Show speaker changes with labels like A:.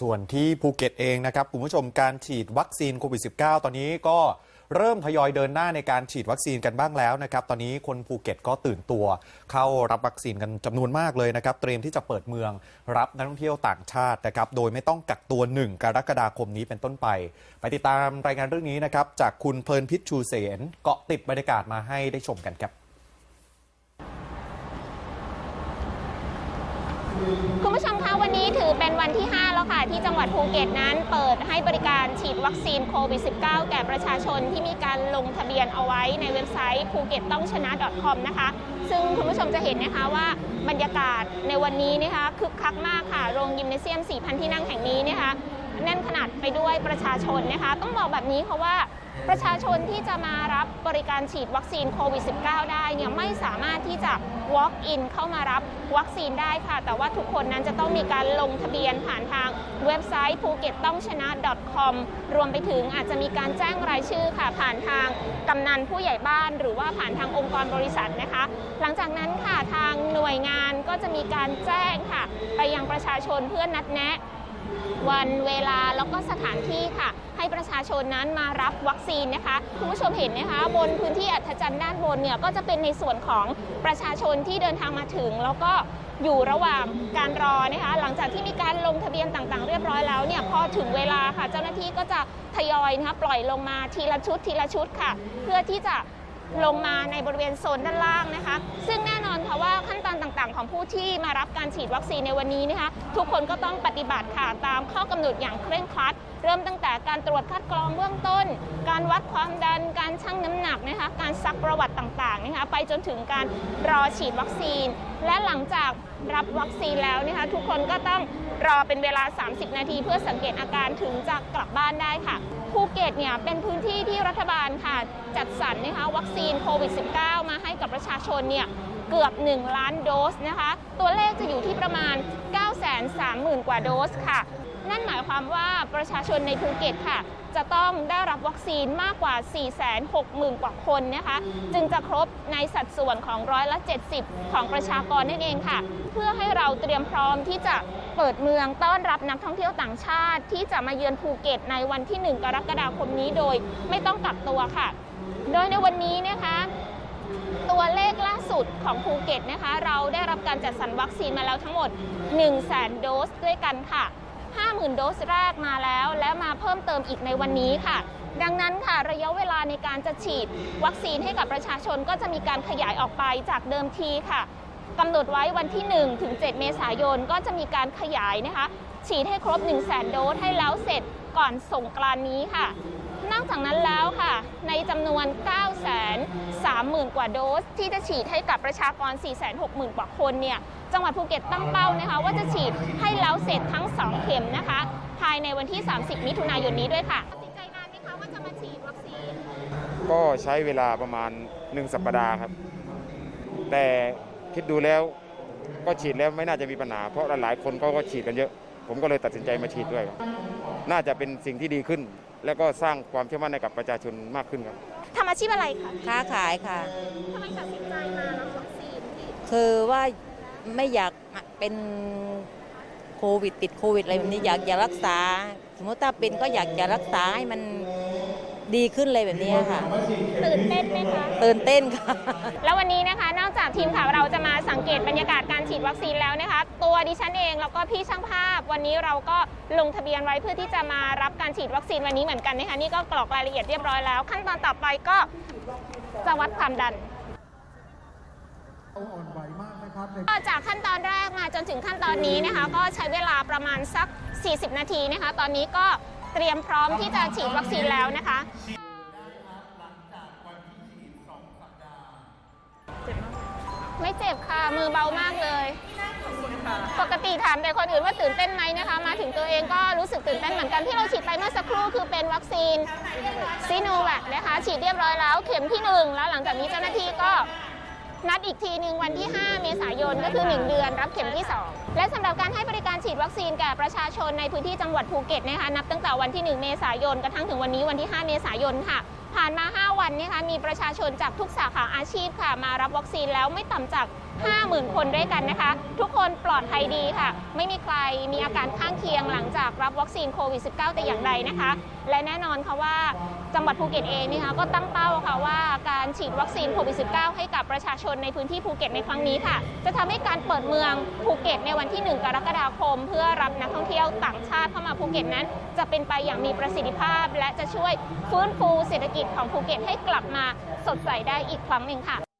A: ส่วนที่ภูเก็ตเองนะครับคุณผู้ชมการฉีดวัคซีนโควิด -19 ตอนนี้ก็เริ่มทยอยเดินหน้าในการฉีดวัคซีนกันบ้างแล้วนะครับ ตอนนี้คนภูเก็ตก็ตื่นตัว เข้ารับวัคซีนกันจำนวนมากเลยนะครับ เตรียมที่จะเปิดเมืองรับนักท่องเที่ยวต่างชาตินะครับ โดยไม่ต้องกักตัว 1 กรกฎาคมนี้เป็นต้นไป ไปติดตามรายงานเรื่องนี้นะครับ จากคุณเพลินพิษชูเสนเกาะติดบรรยากาศมาให้ได้ชมกันครับ
B: คุณผู้ชมคะวัน ถือเป็นวันที่ 5 แล้วค่ะ ที่จังหวัดภูเก็ตนั้นเปิดให้บริการฉีดวัคซีนโควิด -19 แก่ประชาชนที่มีการลงทะเบียนเอาไว้ในเว็บไซต์ภูเก็ตต้องชนะ .com นะคะ ซึ่งคุณผู้ชมจะเห็นนะคะว่าบรรยากาศในวันนี้นะคะคึกคักมากค่ะ โรงยิมเนเซียม 4,000 ที่นั่งแห่งนี้นะคะแน่นขนาดไปด้วยประชาชนนะคะ ต้องบอกแบบนี้ค่ะว่า ประชาชนที่จะมารับบริการฉีดวัคซีนโควิด -19 ได้เนี่ยไม่สามารถที่จะ walk in เข้ามารับวัคซีนได้ค่ะ แต่ว่าทุกคนนั้นจะต้องมีการลงทะเบียนผ่านทางเว็บไซต์ภูเก็ตต้องชนะ .com รวมไปถึงอาจจะมีการแจ้งรายชื่อค่ะ ผ่านทางกำนันผู้ใหญ่บ้าน หรือว่าผ่านทางองค์กรบริษัทนะคะ หลังจากนั้นค่ะทางหน่วยงานก็จะมีการแจ้งค่ะ ไปยังประชาชนเพื่อนัดแนะ วันเวลาแล้วก็สถานที่ค่ะ ให้ประชาชนนั้นมารับวัคซีนนะคะคุณผู้ชมเห็นนะคะ บนพื้นที่อัธจันทร์ด้านบนเนี่ยก็จะเป็นในส่วนของประชาชนที่เดินทางมาถึง แล้วก็อยู่ระหว่างการรอนะคะ หลังจากที่มีการลงทะเบียนต่างๆ เรียบร้อยแล้วเนี่ยพอถึงเวลาค่ะ เจ้าหน้าที่ก็จะทยอยนะคะปล่อยลงมาทีละชุดทีละชุดค่ะ เพื่อที่จะ ลงมาในบริเวณโซนด้านล่างนะคะ ซึ่งแน่นอนค่ะว่าขั้นตอนต่างๆ ของผู้ที่มารับการฉีดวัคซีนในวันนี้นะคะ ทุกคนก็ต้องปฏิบัติค่ะตามข้อกำหนดอย่างเคร่งครัด เริ่มตั้งแต่การตรวจคัดกรองเบื้องต้น การวัดความดันการชั่งน้ำหนักนะคะการซักประวัติต่างๆนะคะไปจนถึงการรอฉีดวัคซีน และหลังจากรับวัคซีนแล้วนะคะทุกคนก็ต้องรอเป็นเวลา 30 นาที เพื่อสังเกตอาการถึงจะกลับบ้านได้ค่ะภูเก็ตเนี่ยเป็นพื้นที่ที่รัฐบาลค่ะ จัดสรรนะคะวัคซีนโควิด -19 มาให้กับประชาชนเนี่ยเกือบ 1 ล้านโดสนะคะ ตัวเลขจะอยู่ที่ประมาณ 30,000 กว่าโดสค่ะ นั่นหมายความว่าประชาชนในภูเก็ตค่ะ จะต้องได้รับวัคซีนมากกว่า 460,000 กว่าคนนะคะ จึงจะครบในสัดส่วนของร้อยละ 70 ของประชากรนั่นเองค่ะ เพื่อให้เราเตรียมพร้อมที่จะเปิดเมืองต้อนรับนักท่องเที่ยวต่างชาติที่จะมาเยือนภูเก็ตในวันที่ 1 กรกฎาคมนี้โดยไม่ต้องกักตัวค่ะ โดยในวันนี้นะคะ ตัวเลขล่าสุดของภูเก็ตนะคะ เราได้รับการจัดสรรวัคซีนมาแล้วทั้งหมด 1 0 0 0 0แสนโดสด้วยกันค่ะ 50,000 โดสแรกมาแล้ว และมาเพิ่มเติมอีกในวันนี้ค่ะ ดังนั้นค่ะระยะเวลาในการจะฉีดวัคซีนให้กับประชาชนก็จะมีการขยายออกไปจากเดิมทีค่ะกำหนดไว้วันที่ 1 ถึง 7 เมษายนก็จะมีการขยายนะคะ ฉีดให้ครบ 1 0 0 0 0แสนโดสให้แล้วเสร็จ ก่อนสงกรานนี้ค่ะ นอกจากนั้นแล้วค่ะ ในจำนวน 9 3 0 0 0 0 กว่าโดส ที่จะฉีดให้กับประชากร 4 6 0 0 0 0 กว่าคนเนี่ย จังหวัดภูเก็ตตั้งเป้านะคะ ว่าจะฉีดให้แล้วเสร็จทั้ง 2 เข็มนะคะ ภายในวันที่ 30 มิถุนายนนี้ด้วยค่ะตัดสินใจนานไหมคะว่าจะมาฉีดวัคซีน
C: ก็ใช้เวลาประมาณ 1 สัปดาห์ครับ แต่คิดดูแล้วก็ฉีดแล้วไม่น่าจะมีปัญหา เพราะหลายๆคนก็ฉีดกันเยอะ ผมก็เลยตัดสินใจมาฉีดด้วยครับน่าจะเป็นสิ่งที่ดีขึ้น แล้วก็สร้างความเชื่อมั่นให้กับประชาชนมากขึ้นครับ
B: ทำอาชีพอะไรคะ
D: ค้าขายค่ะ
B: ทำไมตัดสินใจมารับวัคซีนที่
D: คือว่าไม่อยากเป็นโควิด ติดโควิดอะไรแบบนี้อยากอยากรักษา สมมติถ้าเป็นก็อยากจะรักษาให้มันดีขึ้นเลยแบบนี้ค่ะ
B: ตื่นเต้นไหมคะ
D: ตื่นเต้นค่ะ
B: แล้ววันนี้นะคะ นอกจากทีมข่าวเราจะมาสังเกตบรรยากาศการฉีด วัคซีนแล้วนะคะ ตัวดิฉันเองแล้วก็พี่ช่างภาพ วันนี้เราก็ลงทะเบียนไว้เพื่อที่จะมารับการฉีดวัคซีนวันนี้เหมือนกันนะคะนี่ก็กรอกรายละเอียดเรียบร้อยแล้ว ขั้นตอนต่อไปก็จะวัดความดัน
E: อ่อนไหวมากนะครับใน
B: ก็จากขั้นตอนแรกมาจนถึงขั้นตอนนี้นะคะ ก็ใช้เวลาประมาณสัก 40 นาทีนะคะ ตอนนี้ก็เตรียมพร้อมที่จะฉีดวัคซีนแล้วนะคะ ไม่เจ็บค่ะ มือเบามากเลย ปกติถามแต่คนอื่นว่าตื่นเต้นไหมนะคะ มาถึงตัวเองก็รู้สึกตื่นเต้นเหมือนกันที่เราฉีดไปเมื่อสักครู่คือเป็นวัคซีนซีโนแวคนะคะ ฉีดเรียบร้อยแล้วเข็มที่หนึ่งแล้วหลังจากนี้เจ้าหน้าที่ก็นัดอีกทีหนึ่งวันที่ 5 เมษายนก็คือ 1 เดือนรับเข็มที่ 2 และสำหรับการให้บริการฉีดวัคซีนแก่ประชาชนในพื้นที่จังหวัดภูเก็ตนะคะนับตั้งแต่วันที่ 1 เมษายนกระทั่งถึงวันนี้วันที่ 5 เมษายนค่ะ ผ่านมา 5 วันนี้ค่ะมีประชาชนจากทุกสาขาอาชีพค่ะ มารับวัคซีนแล้วไม่ต่ำจาก 50,000 คนด้วยกันนะคะ ทุกคนปลอดภัยดีค่ะ ไม่มีใครมีอาการข้างเคียงหลังจากรับวัคซีนโควิด -19 แต่อย่างใดนะคะ และแน่นอนค่ะว่าจังหวัดภูเก็ตเองนะคะก็ตั้งเป้าค่ะว่าการฉีดวัคซีนโควิด -19 ให้กับประชาชนในพื้นที่ภูเก็ตในครั้งนี้ค่ะ จะทำให้การเปิดเมืองภูเก็ตในวันที่ 1 กรกฎาคม เพื่อรับนักท่องเที่ยวต่างชาติเข้ามาภูเก็ตนั้น จะเป็นไปอย่างมีประสิทธิภาพ และจะช่วยฟื้นฟูเศรษฐกิจของภูเก็ตให้กลับมาสดใสได้อีกครั้งหนึ่งค่ะ